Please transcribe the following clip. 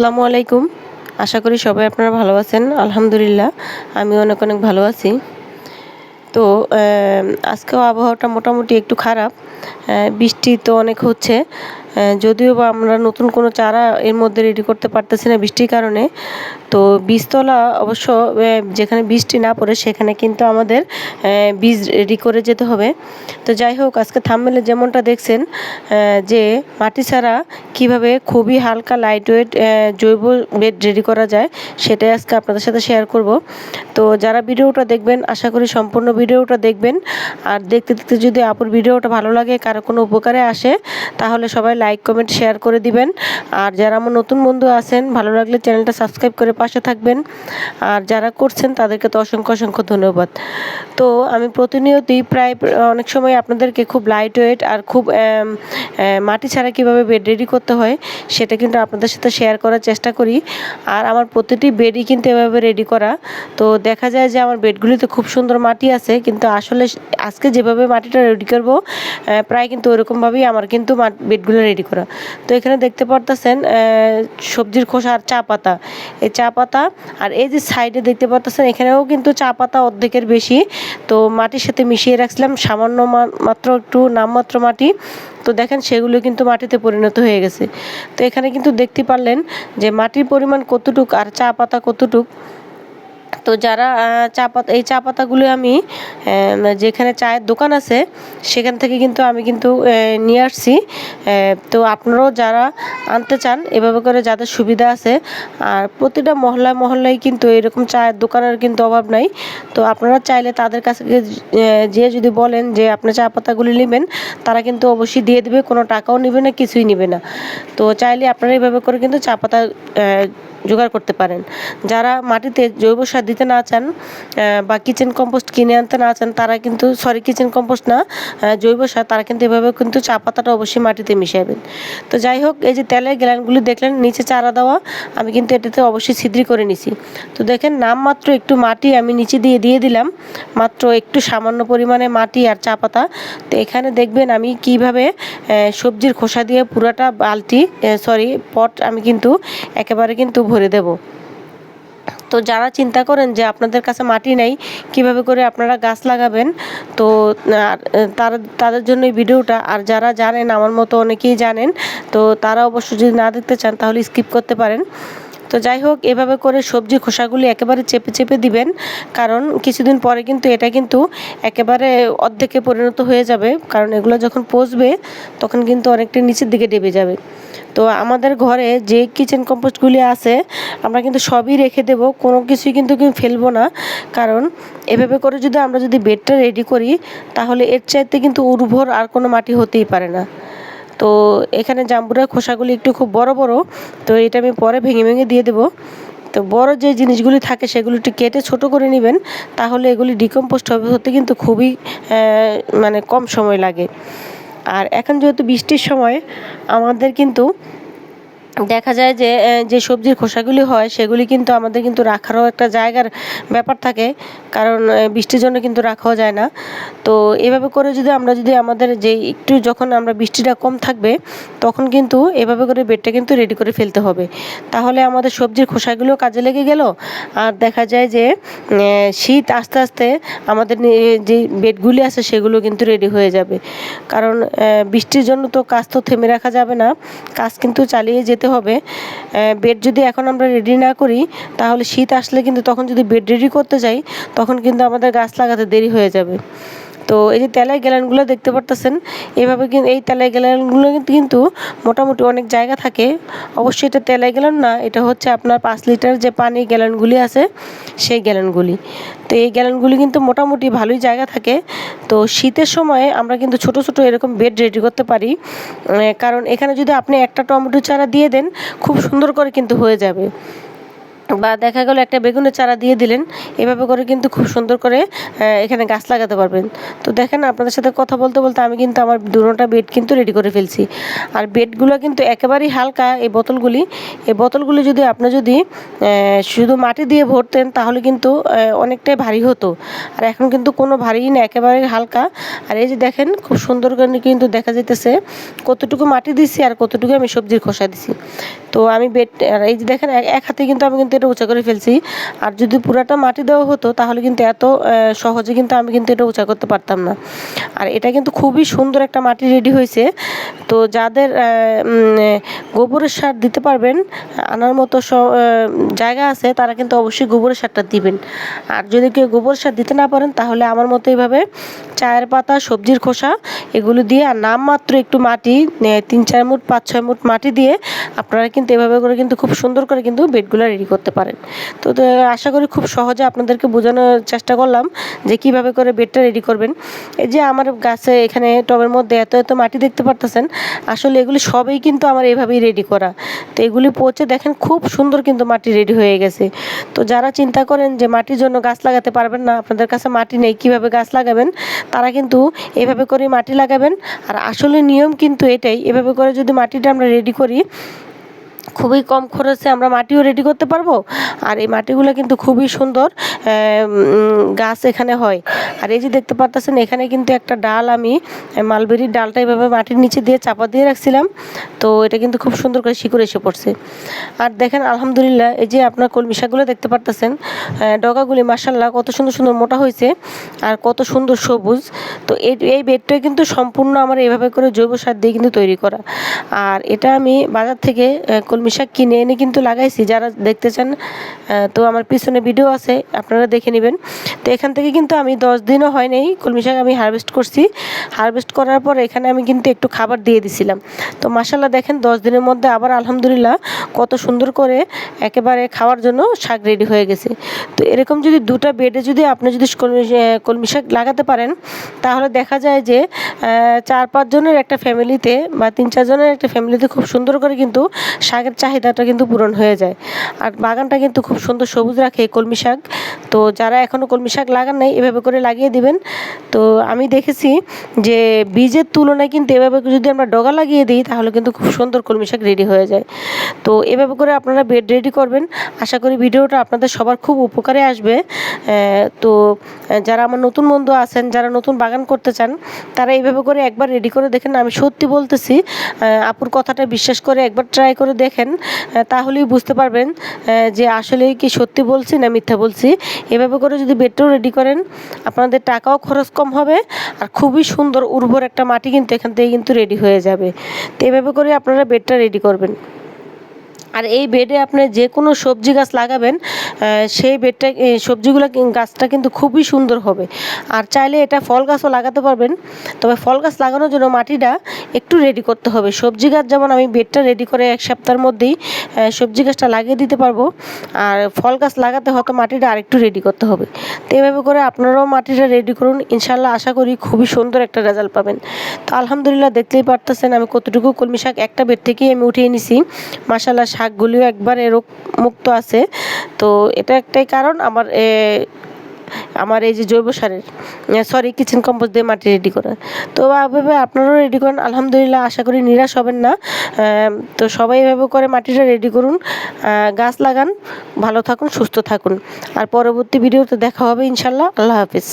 আসসালামু আলাইকুম। আশা করি সবাই আপনারা ভালো আছেন। আলহামদুলিল্লাহ, আমি অনেক অনেক ভালো আছি। তো আজকেও আবহাওয়াটা মোটামুটি একটু খারাপ। বৃষ্টি তো অনেক হচ্ছে। যদিও বা আমরা নতুন কোনো চারা এর মধ্যে রেডি করতে পারতেছি না বৃষ্টির কারণে। তো বীজতলা অবশ্য যেখানে বৃষ্টি না পড়ে সেখানে কিন্তু আমাদের বীজ রেডি করে যেতে হবে। তো যাই হোক, আজকে থামমেলে যেমনটা দেখছেন যে মাটি ছাড়া কীভাবে খুবই হালকা লাইট ওয়েট জৈব বেড রেডি করা যায়, সেটাই আজকে আপনাদের সাথে শেয়ার করব। তো যারা ভিডিওটা দেখবেন, আশা করি সম্পূর্ণ ভিডিওটা দেখবেন। আর দেখতে দেখতে যদি আপুর ভিডিওটা ভালো লাগে, কারও কোনো উপকারে আসে, তাহলে সবাই লাইক কমেন্ট শেয়ার করে দিবেন। আর যারা আমার নতুন বন্ধু আছেন, ভালো লাগলে চ্যানেলটা সাবস্ক্রাইব করে পাশে থাকবেন। আর যারা করছেন, তাদেরকে তো অসংখ্য অসংখ্য ধন্যবাদ। তো আমি প্রতিনিয়তই প্রায়, অনেক সময় আপনাদেরকে খুব লাইট ওয়েট আর খুব মাটি ছাড়া কীভাবে বেড রেডি করতে হয়, সেটা কিন্তু আপনাদের সাথে শেয়ার করার চেষ্টা করি। আর আমার প্রতিটি বেডই কিন্তু এভাবে রেডি করা। তো দেখা যায় যে আমার বেডগুলিতে খুব সুন্দর মাটি আছে, কিন্তু আসলে আজকে যেভাবে মাটিটা রেডি করব প্রায় কিন্তু ওরকমভাবেই আমার কিন্তু বেডগুলো রেডি করা। তো এখানে দেখতে পারতেছেন সবজির খোসা আর চা পাতা। এই চা পাতা আর এই যে সাইডে দেখতে পারতেছেন, এখানেও কিন্তু চা পাতা অর্ধেকের বেশি। তো মাটির সাথে মিশিয়ে রাখছিলাম, সামান্য মাত্র একটু নামমাত্র মাটি। তো দেখেন সেগুলো কিন্তু মাটিতে পরিণত হয়ে গেছে। তো এখানে কিন্তু দেখতে পারলেন যে মাটির পরিমাণ কতটুক আর চা পাতা কতটুক। তো যারা চা পাতা, এই চা পাতাগুলো আমি যেখানে চায়ের দোকান আছে, সেখান থেকে কিন্তু আমি কিন্তু নিয়ে আসছি। তো আপনারাও যারা আনতে চান, এভাবে করে যাদের সুবিধা আছে, আর প্রতিটা মহল্লায় মহল্লায় কিন্তু এরকম চায়ের দোকানের কিন্তু অভাব নাই। তো আপনারা চাইলে তাদের কাছে যেয়ে যদি বলেন যে আপনি চা পাতাগুলি নেবেন, তারা কিন্তু অবশ্যই দিয়ে দেবে, কোনো টাকাও নেবে না, কিছুই নেবে না। তো চাইলে আপনারা এভাবে করে কিন্তু চা পাতা জোগাড় করতে পারেন। যারা মাটিতে জৈব সার দিতে না চান বা কিচেন কম্পোস্ট কিনে আনতে না চান, তারা কিন্তু সরি কিচেন কম্পোস্ট না জৈব সার, তারা কিন্তু এভাবে কিন্তু চা পাতাটা অবশ্যই মাটিতে মিশাবেন। তো যাই হোক, এই যে তেলের গ্যালানগুলি দেখলেন, নিচে চারা দেওয়া, আমি কিন্তু এটাতে অবশ্যই ছিদ্রি করে নিছি। তো দেখেন, নামমাত্র একটু মাটি আমি নিচে দিয়ে দিয়ে দিলাম, মাত্র একটু সামান্য পরিমাণে মাটি আর চা পাতা। তো এখানে দেখবেন আমি কীভাবে সবজির খোসা দিয়ে পুরাটা বালতি সরি পট আমি কিন্তু একেবারে কিন্তু ভরে দেব। তো যারা চিন্তা করেন যে আপনাদের কাছে মাটি নেই, কীভাবে করে আপনারা গাছ লাগাবেন, তো তার, তাদের জন্য এই ভিডিওটা, আর যারা জানেন, আমার মতো অনেকেই জানেন, তো তারা অবশ্য যদি না দেখতে চান, তাহলে স্কিপ করতে পারেন। তো যাই হোক, এভাবে করে সবজি খোসাগুলি একেবারে চেপে চেপে দিবেন। কারণ কিছুদিন পরে কিন্তু এটা কিন্তু একেবারে অর্ধেকে পরিণত হয়ে যাবে। কারণ এগুলো যখন পচবে, তখন কিন্তু অনেকটা নিচের দিকে ডেবে যাবে। তো আমাদের ঘরে যে কিচেন কম্পোস্টগুলি আছে, আমরা কিন্তু সবই রেখে দেব। কোনো কিছুই কিন্তু ফেলব না। কারণ এভাবে করে যদি আমরা যদি বেডটা রেডি করি, তাহলে এর চাইতে কিন্তু উর্বর আর কোনো মাটি হতেই পারে না। তো এখানে জাম্বুরার খোসাগুলি একটু খুব বড় বড়, তো এটা আমি পরে ভেঙে ভেঙে দিয়ে দেবো। তো বড় যে জিনিসগুলি থাকে সেগুলো একটু কেটে ছোট করে নেবেন, তাহলে এগুলি ডিকম্পোস্ট হবে হতে কিন্তু খুবই মানে কম সময় লাগে। আর এখন যেহেতু বৃষ্টির সময়, আমাদের কিন্তু দেখা যায় যে যে সবজির খোসাগুলি হয়, সেগুলি কিন্তু আমাদের কিন্তু রাখারও একটা জায়গার ব্যাপার থাকে। কারণ বৃষ্টির জন্য কিন্তু রাখাও যায় না। তো এভাবে করে যদি আমরা যদি আমাদের যে একটু যখন আমরা বৃষ্টিটা কম থাকবে, তখন কিন্তু এভাবে করে বেডটা কিন্তু রেডি করে ফেলতে হবে। তাহলে আমাদের সবজির খোসাগুলো কাজে লেগে গেল। আর দেখা যায় যে শীত আস্তে আস্তে আমাদের যে বেডগুলি আছে, সেগুলো কিন্তু রেডি হয়ে যাবে। কারণ বৃষ্টির জন্য তো কাজ তো থেমে রাখা যাবে না। কাজ কিন্তু চালিয়ে যেতে হবে। বেড যদি এখন আমরা রেডি না করি, তাহলে শীত আসলে কিন্তু তখন যদি বেড রেডি করতে যাই, তখন কিন্তু আমাদের গাছ লাগাতে দেরি হয়ে যাবে। তো এই যে তেলের গ্যালানগুলো দেখতে পারতেছেন, এভাবে কিন্তু এই তেলের গ্যালানগুলো কিন্তু মোটামুটি অনেক জায়গা থাকে। অবশ্যই এটা তেলের গ্যালান না, এটা হচ্ছে আপনার পাঁচ লিটার যে পানির গ্যালানগুলি আছে, সেই গ্যালানগুলি তো এই গ্যালানগুলি কিন্তু মোটামুটি ভালোই জায়গা থাকে। তো শীতের সময় আমরা কিন্তু ছোট ছোট এরকম বেড রেডি করতে পারি। কারণ এখানে যদি আপনি একটা টমেটো চারা দিয়ে দেন, খুব সুন্দর করে কিন্তু হয়ে যাবে। বা দেখা গেলো একটা বেগুনের চারা দিয়ে দিলেন। এভাবে করে কিন্তু খুব সুন্দর করে এখানে গাছ লাগাতে পারবেন। তো দেখেন আপনাদের সাথে কথা বলতে বলতে আমি কিন্তু আমার দুটোটা বেড কিন্তু রেডি করে ফেলছি। আর বেডগুলো কিন্তু একেবারেই হালকা এই বোতলগুলি। এই বোতলগুলি যদি আপনি যদি শুধু মাটি দিয়ে ভরতেন তাহলে কিন্তু অনেকটাই ভারী হতো। আর এখন কিন্তু কোনো ভারী না একেবারে হালকা। আর এই যে দেখেন খুব সুন্দর করে কিন্তু দেখা যেতেছে কতটুকু মাটি দিছি আর কতটুকু আমি সবজির খোসা দিছি। তো আমি বেড এই যে দেখেন এক হাতে কিন্তু আমি কিন্তু এটা উঁচা করে ফেলছি। আর যদি পুরাটা মাটি দেওয়া হতো, তাহলে কিন্তু এত সহজে কিন্তু আমি কিন্তু এটা উঁচা করতে পারতাম না। আর এটা কিন্তু খুবই সুন্দর একটা মাটি রেডি হয়েছে। তো যাদের গোবরের সার দিতে পারবেন, আনার মতো জায়গা আছে, তারা কিন্তু অবশ্যই গোবরের সারটা দিবেন। আর যদি কেউ গোবর সার দিতে না পারেন, তাহলে আমার মতো এইভাবে চায়ের পাতা, সবজির খোসা, এগুলো দিয়ে আর নামমাত্র একটু মাটি তিন চার মুট পাঁচ ছয় মুট মাটি দিয়ে আপনারা কিন্তু এভাবে করে কিন্তু খুব সুন্দর করে কিন্তু বেডগুলো রেডি করতে পারেন। তো আশা করি খুব সহজে আপনাদেরকে বোঝানোর চেষ্টা করলাম যে কীভাবে করে বেডটা রেডি করবেন। এই যে আমার গাছে এখানে টবের মধ্যে এত এত মাটি দেখতে পারতেছেন, আসলে এগুলি সবই কিন্তু আমার এভাবেই রেডি করা। তো এগুলি পচে দেখেন খুব সুন্দর কিন্তু মাটি রেডি হয়ে গেছে। তো যারা চিন্তা করেন যে মাটির জন্য গাছ লাগাতে পারবেন না, আপনাদের কাছে মাটি নেই, কীভাবে গাছ লাগাবেন, তারা কিন্তু এভাবে করে মাটি লাগাবেন। আর আসলে নিয়ম কিন্তু এটাই, এভাবে করে যদি মাটিটা আমরা রেডি করি খুবই কম খরচে আমরা মাটিও রেডি করতে পারব। আর এই মাটিগুলো কিন্তু খুবই সুন্দর গাছ এখানে হয়। আর এই যে দেখতে পারতেছেন, এখানে কিন্তু একটা ডাল আমি মালবেরির ডালটা এভাবে মাটির নিচে দিয়ে চাপা দিয়ে রাখছিলাম। তো এটা কিন্তু খুব সুন্দর করে শিকড় এসে পড়ছে। আর দেখেন, আলহামদুলিল্লাহ, এই যে আপনার কলমি শাকগুলো দেখতে পারতেছেন ডগাগুলি মাসাল্লাহ কত সুন্দর সুন্দর মোটা হয়েছে আর কত সুন্দর সবুজ। তো এই এই বেডটা কিন্তু সম্পূর্ণ আমার এভাবে করে জৈব সার দিয়ে কিন্তু তৈরি করা। আর এটা আমি বাজার থেকে কলমি শাক কিনে এনে কিন্তু লাগাইছি, যারা দেখতে চান তো আমার পিছনে ভিডিও আছে, আপনারা দেখে নেবেন। তো এখান থেকে কিন্তু আমি দশ দিনও হয় নাই কলমি শাক আমি হারভেস্ট করছি। হারভেস্ট করার পর এখানে আমি কিন্তু একটু খাবার দিয়ে দিছিলাম। তো মাসাল্লাহ দেখেন, দশ দিনের মধ্যে আবার আলহামদুলিল্লাহ কত সুন্দর করে একেবারে খাওয়ার জন্য শাক রেডি হয়ে গেছে। তো এরকম যদি দুটা বেডে যদি আপনি যদি কলমি কলমি শাক লাগাতে পারেন, তাহলে দেখা যায় যে চার পাঁচজনের একটা ফ্যামিলিতে বা তিন চারজনের একটা ফ্যামিলিতে খুব সুন্দর করে কিন্তু শাকের চাহিদাটা কিন্তু পূরণ হয়ে যায়। আর বাগানটা কিন্তু খুব সুন্দর সবুজ রাখে কলমি শাক। তো যারা এখনও কলমি শাক লাগান নাই, এভাবে করে লাগিয়ে দিবেন। তো আমি দেখেছি যে বীজের তুলনায় কিন্তু এভাবে যদি আমরা ডগা লাগিয়ে দিই, তাহলে কিন্তু খুব সুন্দর কলমি শাক রেডি হয়ে যায়। তো এভাবে করে আপনারা বেড রেডি করবেন। আশা করি ভিডিওটা আপনাদের সবার খুব উপকারে আসবে। তো যারা আমার নতুন বন্ধু আছেন, যারা নতুন বাগান করতে চান, তারা এইভাবে করে একবার রেডি করে দেখেন। আমি সত্যি বলতেছি আপুর কথাটা বিশ্বাস করে একবার ট্রাই করে দেখেন তাহলেই বুঝতে পারবেন যে আসলে কি সত্যি বলছি না মিথ্যা বলছি। এভাবে করে যদি বেডটাও রেডি করেন, আপনাদের টাকাও খরচ কম হবে আর খুবই সুন্দর উর্বর একটা মাটি কিন্তু এখান থেকে কিন্তু রেডি হয়ে যাবে। তো এভাবে করে আপনারা বেডটা রেডি করবেন। আর এই বেডে আপনি যে কোনো সবজি গাছ লাগাবেন সেই বেডটা সবজিগুলো গাছটা কিন্তু খুবই সুন্দর হবে। আর চাইলে এটা ফল গাছও লাগাতে পারবেন, তবে ফল গাছ লাগানোর জন্য মাটিটা একটু রেডি করতে হবে। সবজি গাছ যেমন আমি বেডটা রেডি করে এক সপ্তাহের মধ্যেই সবজি গাছটা লাগিয়ে দিতে পারব, আর ফল গাছ লাগাতে হয়তো মাটিটা আরেকটু রেডি করতে হবে। তো এভাবে করে আপনারাও মাটিটা রেডি করুন। ইনশাল্লাহ আশা করি খুবই সুন্দর একটা রেজাল্ট পাবেন। তো আলহামদুলিল্লাহ দেখতেই পারতেছেন আমি কতটুকু কলমি শাক একটা বেড থেকেই আমি উঠিয়ে নিছি। মাসাল্লাহ শাকগুলিও একবারে রোগ মুক্ত আছে। তো এটা একটাই কারণ, আমার আমার এই যে জৈব সারের সরি কিচেন কম্পোস্ট দিয়ে মাটি রেডি করা। তো এভাবে আপনারাও রেডি করেন, আলহামদুলিল্লাহ আশা করি নিরাশ হবেন না। তো সবাই এভাবে করে মাটিটা রেডি করুন গাছ লাগান, ভালো থাকুন, সুস্থ থাকুন। আর পরবর্তী ভিডিওতে দেখা হবে ইনশাল্লাহ। আল্লাহ হাফিজ।